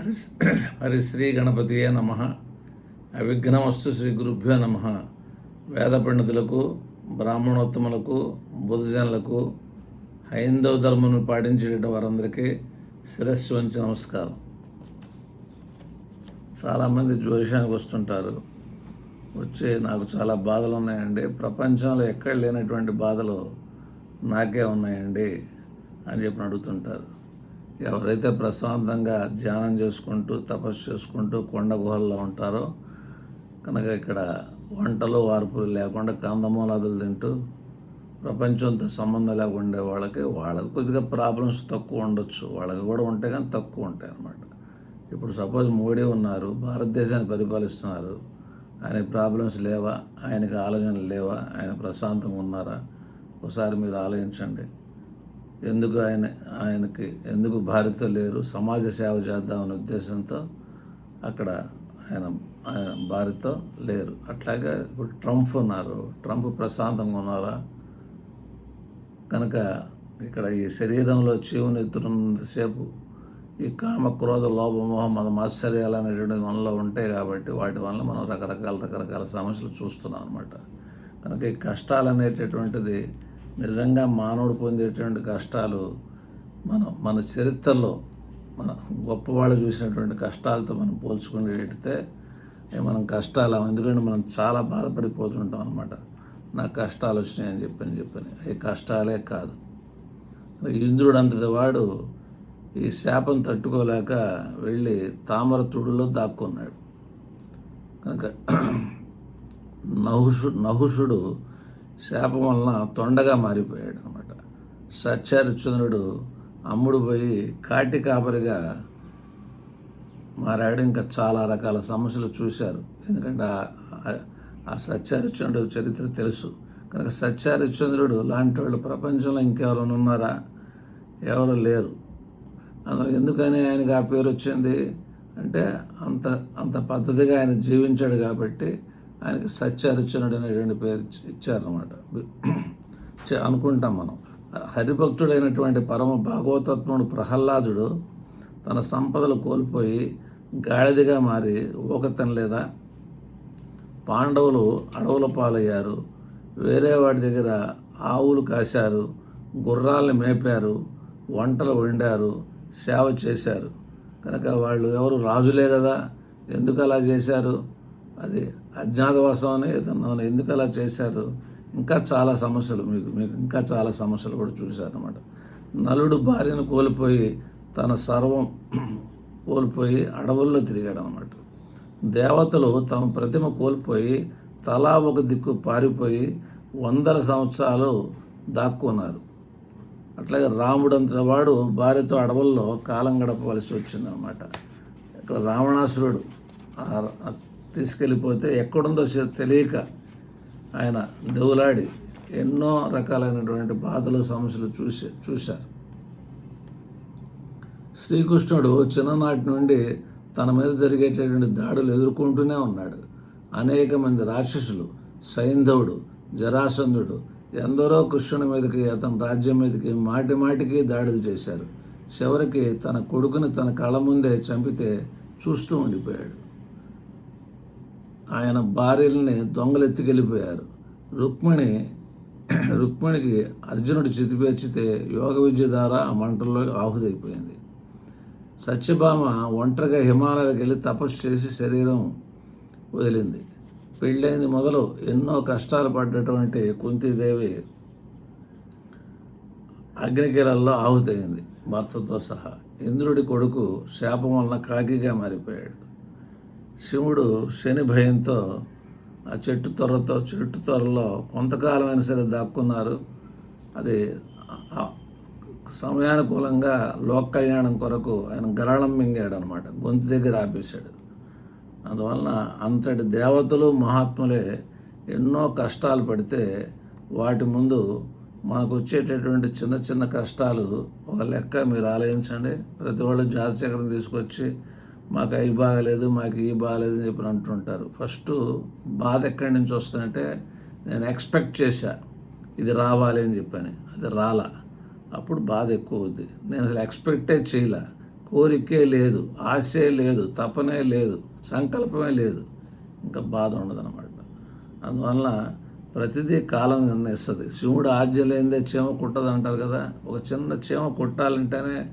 హరి హరిశ్రీ గణపతియే నమ. అవిఘ్నమస్తు శ్రీ గురుభ్యో నమ. వేద పండితులకు బ్రాహ్మణోత్తములకు బుధజనులకు హైందవ ధర్మను పాటించేట వారందరికీ శిరస్సు వంచి నమస్కారం. చాలామంది జ్యోతిషానికి వస్తుంటారు. వచ్చి నాకు చాలా బాధలు ఉన్నాయండి. ప్రపంచంలో ఎక్కడ లేనటువంటి బాధలు నాకే ఉన్నాయండి అని చెప్పి అడుగుతుంటారు. ఎవరైతే ప్రశాంతంగా ధ్యానం చేసుకుంటూ తపస్సు చేసుకుంటూ కొండ గుహల్లో ఉంటారో కనుక ఇక్కడ వంటలు వార్పులు లేకుండా కందమూలాదులు తింటూ ప్రపంచంతో సంబంధం లేకుండా ఉండే వాళ్ళకి వాళ్ళకి కొద్దిగా ప్రాబ్లమ్స్ తక్కువ ఉండొచ్చు. వాళ్ళకి కూడా ఉంటాయి కానీ తక్కువ ఉంటాయి అన్నమాట. ఇప్పుడు సపోజ్ మోడీ ఉన్నారు భారతదేశాన్ని పరిపాలిస్తున్నారు. ఆయనకి ప్రాబ్లమ్స్ లేవా? ఆయనకి ఆలోచనలు లేవా? ఆయన ప్రశాంతంగా ఉన్నారా? ఒకసారి మీరు ఆలోచించండి. ఎందుకు ఆయన ఆయనకి ఎందుకు భార్యతో లేరు సమాజ సేవ చేద్దామనే ఉద్దేశంతో అక్కడ ఆయన ఆయన భార్యతో లేరు. అట్లాగే ఇప్పుడు ట్రంప్ ఉన్నారు. ట్రంప్ ప్రశాంతంగా ఉన్నారా? కనుక ఇక్కడ ఈ శరీరంలో జీవుని ఈ కామ క్రోధ లోభమోహ మన మాత్సర్యాలు అనేటువంటిది మనలో ఉంటాయి కాబట్టి వాటి వల్ల మనం రకరకాల రకరకాల సమస్యలు చూస్తున్నాం అనమాట కనుక ఈ కష్టాలు అనేటటువంటిది నిజంగా మానవుడు పొందేటువంటి కష్టాలు మనం మన చరిత్రలో మన గొప్పవాళ్ళు చూసినటువంటి కష్టాలతో మనం పోల్చుకునేటట్టే మనం కష్టాలు ఎందుకంటే మనం చాలా బాధపడిపోతుంటాం అనమాట నాకు కష్టాలు వచ్చినాయని చెప్పని చెప్పని. అవి కష్టాలే కాదు. ఇంద్రుడు అంతటి వాడు ఈ శాపం తట్టుకోలేక వెళ్ళి తామర తుడులో దాక్కున్నాడు. కనుక నహుషు నహుషుడు శాపం వలన తొండగా మారిపోయాడు అనమాట సత్యహరిచంద్రుడు అమ్ముడు పోయి కాటి కాపరిగా మారాడు. ఇంకా చాలా రకాల సమస్యలు చూశారు. ఎందుకంటే ఆ- ఆ చరిత్ర తెలుసు. కనుక సత్యహరిచంద్రుడు లాంటి వాళ్ళు ప్రపంచంలో ఇంకెవరైనా ఉన్నారా? ఎవరు లేరు. అందులో ఎందుకని ఆయనకి ఆ పేరు వచ్చింది? అంటే అంత అంత పద్ధతిగా ఆయన జీవించాడు కాబట్టి ఆయనకి సత్యహరిచంద్రుడు అనేటువంటి పేరు ఇచ్చారన్నమాట. అనుకుంటాం మనం. హరిభక్తుడైనటువంటి పరమ భాగవతత్ముడు ప్రహ్లాదుడు తన సంపదలు కోల్పోయి గాడిదగా మారి ఊక లేదా పాండవులు అడవుల పాలయ్యారు. వేరే వాడి దగ్గర ఆవులు కాశారు. గుర్రాలను మేపారు. వంటలు వండారు. సేవ చేశారు. కనుక వాళ్ళు ఎవరు రాజులే కదా. ఎందుకు అలా చేశారు? అది అజ్ఞాతవాసం అని ఏదన్నా ఎందుకు అలా చేశారు? ఇంకా చాలా సమస్యలు మీకు మీకు ఇంకా చాలా సమస్యలు కూడా చూశారన్నమాట. నలుడు భార్యను కోల్పోయి తన సర్వం కోల్పోయి అడవుల్లో తిరిగాడు అన్నమాట. దేవతలు తమ ప్రతిమ కోల్పోయి తలా ఒక దిక్కు పారిపోయి వందల సంవత్సరాలు దాక్కున్నారు. అట్లాగే రాముడంత వాడు భార్యతో అడవుల్లో కాలం గడపవలసి వచ్చిందనమాట ఇక్కడ రావణాసురుడు తీసుకెళ్ళిపోతే ఎక్కడుందో తెలియక ఆయన దేవులాడి ఎన్నో రకాలైనటువంటి బాధలు సమస్యలు చూసి చూశారు. శ్రీకృష్ణుడు చిన్ననాటి నుండి తన మీద జరిగేటటువంటి దాడులు ఎదుర్కొంటూనే ఉన్నాడు. అనేక మంది రాక్షసులు సైంధవుడు జరాసంధుడు ఎందరో కృష్ణుని మీదకి అతని రాజ్యం మీదకి మాటి మాటికి దాడులు చేశారు. చివరికి తన కొడుకుని తన కళ్ళ ముందే చంపితే చూస్తూ ఉండిపోయాడు. ఆయన భార్యల్ని దొంగలెత్తికెళ్ళిపోయారు రుక్మిణి రుక్మిణికి అర్జునుడు చితిపేర్చితే యోగ విద్య ద్వారా ఆ మంటల్లోకి ఆహుదైపోయింది సత్యభామ ఒంటరిగా హిమాలయాలకు వెళ్ళి తపస్సు చేసి శరీరం వదిలింది. పెళ్ళైంది మొదలు ఎన్నో కష్టాలు పడ్డటువంటి కుంతీదేవి అగ్నికిలల్లో ఆహుతయింది భర్తతో సహా ఇంద్రుడి కొడుకు శాపం వలన కాకిగా మారిపోయాడు. శివుడు శని భయంతో ఆ చెట్టు త్వరతో చెట్టు త్వరలో కొంతకాలమైనా సరే దాక్కున్నారు. అది సమయానుకూలంగా లోక కళ్యాణం కొరకు ఆయన గరాళం మింగాడు అనమాట గొంతు దగ్గర ఆపేశాడు. అందువలన అంతటి దేవతలు మహాత్ములే ఎన్నో కష్టాలు పడితే వాటి ముందు మనకు వచ్చేటటువంటి చిన్న చిన్న కష్టాలు ఒక లెక్క మీరు ఆలోచించండి ప్రతి వాళ్ళు జాతి చక్రం తీసుకొచ్చి మాకు అవి బాగలేదు మాకు ఈ బాగలేదు అని చెప్పి అంటుంటారు. ఫస్ట్ బాధ ఎక్కడి నుంచి వస్తుందంటే నేను ఎక్స్పెక్ట్ చేశా ఇది రావాలి అని చెప్పాను అది రాలా. అప్పుడు బాధ ఎక్కువ అవుద్ది. నేను అసలు ఎక్స్పెక్టే చేయలే. కోరికే లేదు ఆశే లేదు తపనే లేదు సంకల్పమే లేదు. ఇంకా బాధ ఉండదన్నమాట. అందువల్ల ప్రతిదీ కాలం నిర్ణయిస్తుంది. శివుడు ఆజ్ఞ లేనిదే చీమ కుట్టదు అంటారు కదా. ఒక చిన్న చీమ కుట్టాలంటేనే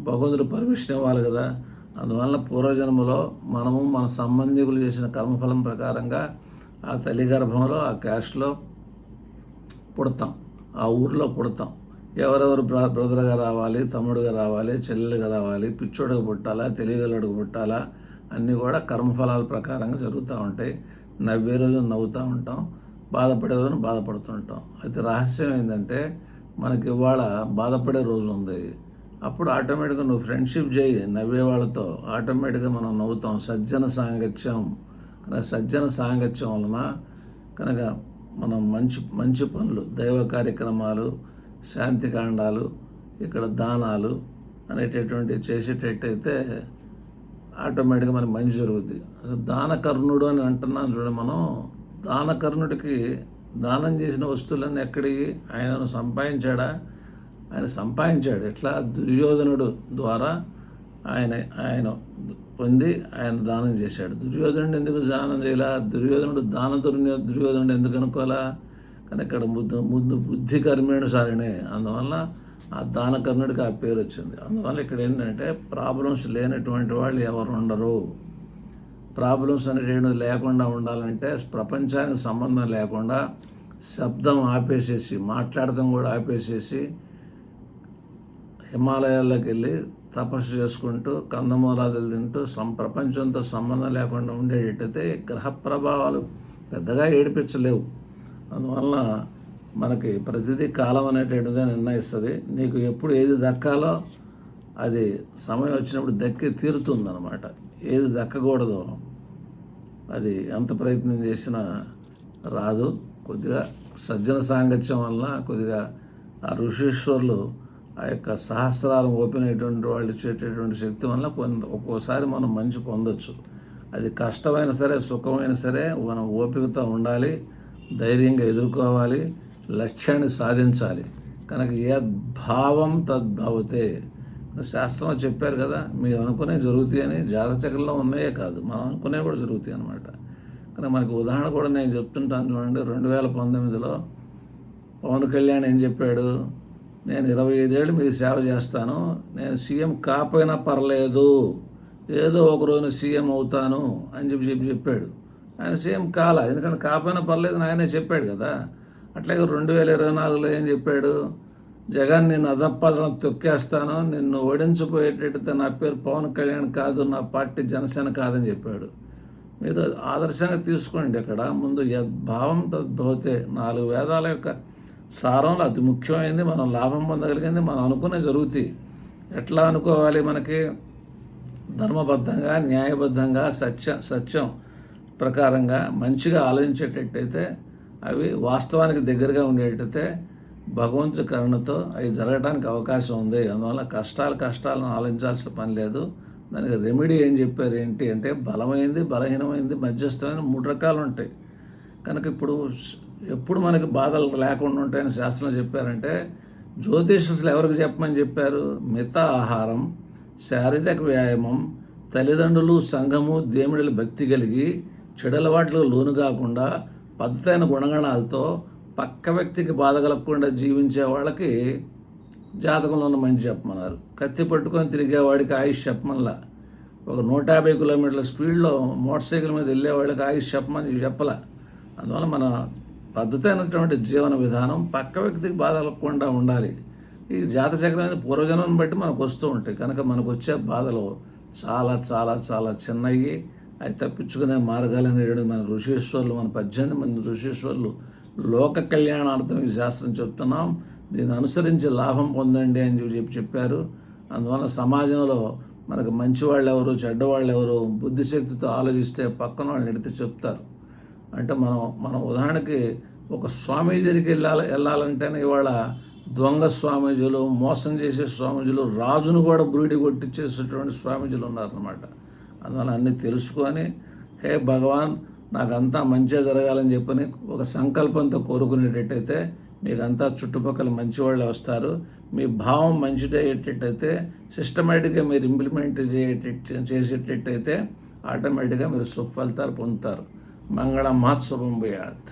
భగవంతుడు పర్మిషన్ ఇవ్వాలి కదా. అందువల్ల పూర్వజన్మలో మనము మన సంబంధికులు చేసిన కర్మఫలం ప్రకారంగా ఆ తల్లి గర్భంలో ఆ క్యాస్ట్లో పుడతాం. ఆ ఊర్లో పుడతాం. ఎవరెవరు బ్ర బ్రదర్గా రావాలి తమ్ముడుగా రావాలి చెల్లెలుగా రావాలి పిచ్చోడుగా పుట్టాలా తెలియగలడుగా పుట్టాలా అన్నీ కూడా కర్మఫలాల ప్రకారంగా జరుగుతూ ఉంటాయి. నవ్వే రోజు నవ్వుతూ ఉంటాం. బాధపడే రోజున బాధపడుతూ ఉంటాం. అయితే రహస్యం ఏంటంటే మనకి ఇవాళ బాధపడే రోజు ఉంది. అప్పుడు ఆటోమేటిక్గా నువ్వు ఫ్రెండ్షిప్ చేయి నవ్వే వాళ్ళతో. ఆటోమేటిక్గా మనం నవ్వుతాం. సజ్జన సాంగత్యం. కనుక సజ్జన సాంగత్యం వలన కనుక మనం మంచి మంచి పనులు దైవ కార్యక్రమాలు శాంతికాండాలు ఇక్కడ దానాలు అనేటటువంటివి చేసేటట్టయితే ఆటోమేటిక్గా మనకి మంచి జరుగుద్ది. దానకర్ణుడు అని అంటున్నాను చూడండి మనం. దానకర్ణుడికి దానం చేసిన వస్తువులన్నీ ఎక్కడికి? ఆయనను సంపాదించాడా? ఆయన సంపాదించాడు. ఎట్లా? దుర్యోధనుడు ద్వారా ఆయన ఆయన పొంది ఆయన దానం చేశాడు. దుర్యోధనుడు ఎందుకు దానం చేయాలా? దుర్యోధనుడు దాన దుర్యో దుర్యోధనుడు ఎందుకు అనుకోవాలా? కానీ ఇక్కడ ముద్దు ముద్దు బుద్ధి కర్మేణు సారినే. అందువల్ల ఆ దానకర్ణుడికి ఆ పేరు వచ్చింది. అందువల్ల ఇక్కడ ఏంటంటే ప్రాబ్లమ్స్ లేనటువంటి వాళ్ళు ఎవరు ఉండరు. ప్రాబ్లమ్స్ అనేటువంటిది లేకుండా ఉండాలంటే ప్రపంచానికి సంబంధం లేకుండా శబ్దం ఆపేసేసి మాట్లాడటం కూడా ఆపేసేసి హిమాలయాల్లోకి వెళ్ళి తపస్సు చేసుకుంటూ కందమూలాదులు తింటూ సం ప్రపంచంతో సంబంధం లేకుండా ఉండేటట్టయితే గ్రహ ప్రభావాలు పెద్దగా ఏడిపించలేవు. అందువల్ల మనకి ప్రతిదీ కాలం అనేటువంటిదే నిర్ణయిస్తుంది. నీకు ఎప్పుడు ఏది దక్కాలో అది సమయం వచ్చినప్పుడు దక్కి తీరుతుందనమాట ఏది దక్కకూడదో అది ఎంత ప్రయత్నం చేసినా రాదు. కొద్దిగా సజ్జన సాంగత్యం వలన కొద్దిగా ఆ ఋషీశ్వరులు ఆ యొక్క సహస్రాలు ఓపెన్ అయ్యేటువంటి వాళ్ళు ఇచ్చేటటువంటి శక్తి వల్ల ఒక్కోసారి మనం మంచి పొందొచ్చు. అది కష్టమైన సరే సుఖమైన సరే మనం ఓపికతో ఉండాలి ధైర్యంగా ఎదుర్కోవాలి లక్ష్యాన్ని సాధించాలి. కనుక యద్భావం తద్భావతే. శాస్త్రంలో చెప్పారు కదా మీరు అనుకునే జరుగుతాయి అని జాతచక్రంలో ఉన్నాయే కాదు మనం అనుకునే కూడా జరుగుతాయి అనమాట కానీ మనకి ఉదాహరణ కూడా నేను చెప్తుంటాను చూడండి రెండు వేల పంతొమ్మిదిలో పవన్ కళ్యాణ్ ఏం చెప్పాడు? నేను ఇరవై ఐదేళ్ళు మీకు సేవ చేస్తాను. నేను సీఎం కాకపోయినా పర్లేదు. ఏదో ఒకరోజు సీఎం అవుతాను అని చెప్పి చెప్పి చెప్పాడు. ఆయన సీఎం కాల? ఎందుకంటే కాకపోయినా పర్లేదు ఆయనే చెప్పాడు కదా. అట్లాగే రెండు వేల ఇరవై నాలుగులో ఏం చెప్పాడు? జగన్ నేను అదప్పదనం తొక్కేస్తాను. నిన్ను ఓడించిపోయేటట్టు నా పేరు పవన్ కళ్యాణ్ కాదు నా పార్టీ జనసేన కాదని చెప్పాడు. మీరు ఆదర్శంగా తీసుకోండి ఇక్కడ ముందు యద్భావం తద్భవతే. నాలుగు వేదాల యొక్క సారంలో అతి ముఖ్యమైనది మనం లాభం పొందగలిగింది మనం అనుకునే జరుగుతాయి. ఎట్లా అనుకోవాలి మనకి? ధర్మబద్ధంగా న్యాయబద్ధంగా సత్య సత్యం ప్రకారంగా మంచిగా ఆలోచించేటట్టయితే అవి వాస్తవానికి దగ్గరగా ఉండేటైతే భగవంతుడి కరుణతో అవి జరగడానికి అవకాశం ఉంది. అందువల్ల కష్టాలు కష్టాలను ఆలోచించాల్సిన పని లేదు. దానికి రెమెడీ ఏం చెప్పారు ఏంటి అంటే బలమైంది బలహీనమైంది మధ్యస్థమైన మూడు రకాలు ఉంటాయి. కనుక ఇప్పుడు ఎప్పుడు మనకి బాధలు లేకుండా ఉంటాయని శాస్త్రంలో చెప్పారంటే జ్యోతిషులు ఎవరికి చెప్పమని చెప్పారు? మిత ఆహారం శారీరక వ్యాయామం తల్లిదండ్రులు సంఘము దేవుడిల భక్తి కలిగి చెడలవాట్లకు లోను కాకుండా పద్ధతైన గుణగణాలతో పక్క వ్యక్తికి బాధ కలగకుండా జీవించే వాళ్ళకి జాతకంలో ఉన్న మంచి చెప్పమన్నారు. కత్తి పట్టుకొని తిరిగేవాడికి ఆయుష్ చెప్పమనలా. ఒక నూట యాభై కిలోమీటర్ల స్పీడ్లో మోటార్ సైకిల్ మీద వెళ్ళేవాళ్ళకి ఆయుష్ చెప్పమని చెప్పలే. అందువల్ల మన పద్ధతి అయినటువంటి జీవన విధానం పక్క వ్యక్తికి బాధలకుండా ఉండాలి. ఈ జాత చక్రం పూర్వజనం బట్టి మనకు వస్తూ ఉంటాయి. కనుక మనకు వచ్చే బాధలు చాలా చాలా చాలా చిన్నవి అవి తప్పించుకునే మార్గాలు అనేటువంటి మన ఋషీశ్వరులు మన పద్దెనిమిది మంది ఋషీశ్వరులు లోక కళ్యాణార్థం ఈ శాస్త్రం చెప్తున్నాం. దీన్ని అనుసరించి లాభం పొందండి అని చెప్పి చెప్పారు. అందువల్ల సమాజంలో మనకు మంచివాళ్ళు ఎవరు చెడ్డవాళ్ళు ఎవరు బుద్ధిశక్తితో ఆలోచిస్తే పక్కన వాళ్ళని ఎడితే చెప్తారు. అంటే మనం మనం ఉదాహరణకి ఒక స్వామీజీ దగ్గరికి వెళ్ళాలి వెళ్ళాలంటేనే ఇవాళ దొంగ స్వామీజీలు మోసం చేసే స్వామీజీలు రాజును కూడా బ్రూడి కొట్టించేసేటువంటి స్వామీజీలు ఉన్నారనమాట అందువల్ల అన్నీ తెలుసుకొని హే భగవాన్ నాకంతా మంచిగా జరగాలని చెప్పని ఒక సంకల్పంతో కోరుకునేటట్టయితే మీకంతా చుట్టుపక్కల మంచి వాళ్ళు వస్తారు. మీ భావం మంచిది అయ్యేటట్టయితే సిస్టమేటిక్గా మీరు ఇంప్లిమెంట్ చేయేటట్టు చేసేటట్టయితే ఆటోమేటిక్గా మీరు సుఫలితాలు పొందుతారు. మంగళ మహోత్సవం భూయాత్